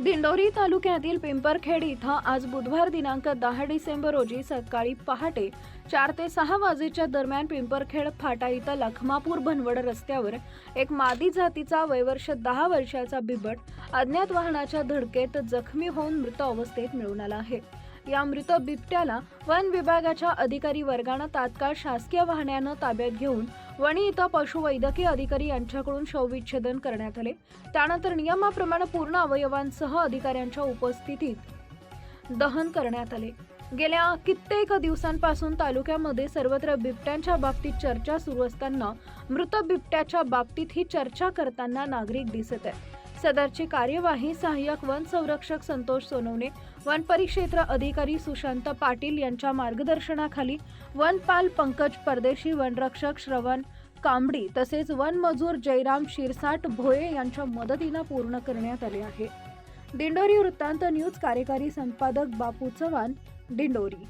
दिंडोरी तालुक्यातील पिंपरखेड इथं आज बुधवार दिनांक दहा डिसेंबर रोजी सकाळी पहाटे चार ते सहा वाजेच्या दरम्यान पिंपरखेड फाटा इथं लखमापूर भनवड रस्त्यावर एक मादी जातीचा वयवर्ष दहा वर्षाचा बिबट अज्ञात वाहनाच्या धडकेत जखमी होऊन मृत अवस्थेत मिळून आला आहे. या मृत बिबट्याला वन विभागाच्या अधिकारी वर्गानं तात्काळ शासकीय वाहनानं ताब्यात घेऊन वणी इथं पशुवैद्यकीय अधिकारी यांच्याकडून शवविच्छेदन करण्यात आले. त्यानंतर नियमाप्रमाणे पूर्ण अवयवांसह अधिकाऱ्यांच्या उपस्थितीत दहन करण्यात आले. गेल्या कित्येक दिवसांपासून तालुक्यामध्ये सर्वत्र बिबट्यांच्या बाबतीत चर्चा सुरू असताना मृत बिबट्याच्या बाबतीत ही चर्चा करताना नागरिक दिसत आहे सदरची कार्यवाही सहाय्यक वन संरक्षक संतोष सोनवणे वन परिक्षेत्र अधिकारी सुशांत पाटील यांच्या मार्गदर्शनाखाली वनपाल पंकज परदेशी वनरक्षक श्रवण कांबडी तसेच वनमजूर जयराम शिरसाट भोये यांच्या मदतीनं पूर्ण करण्यात आले आहे. दिंडोरी वृत्तांत न्यूज कार्यकारी संपादक बापू चव्हाण दिंडोरी.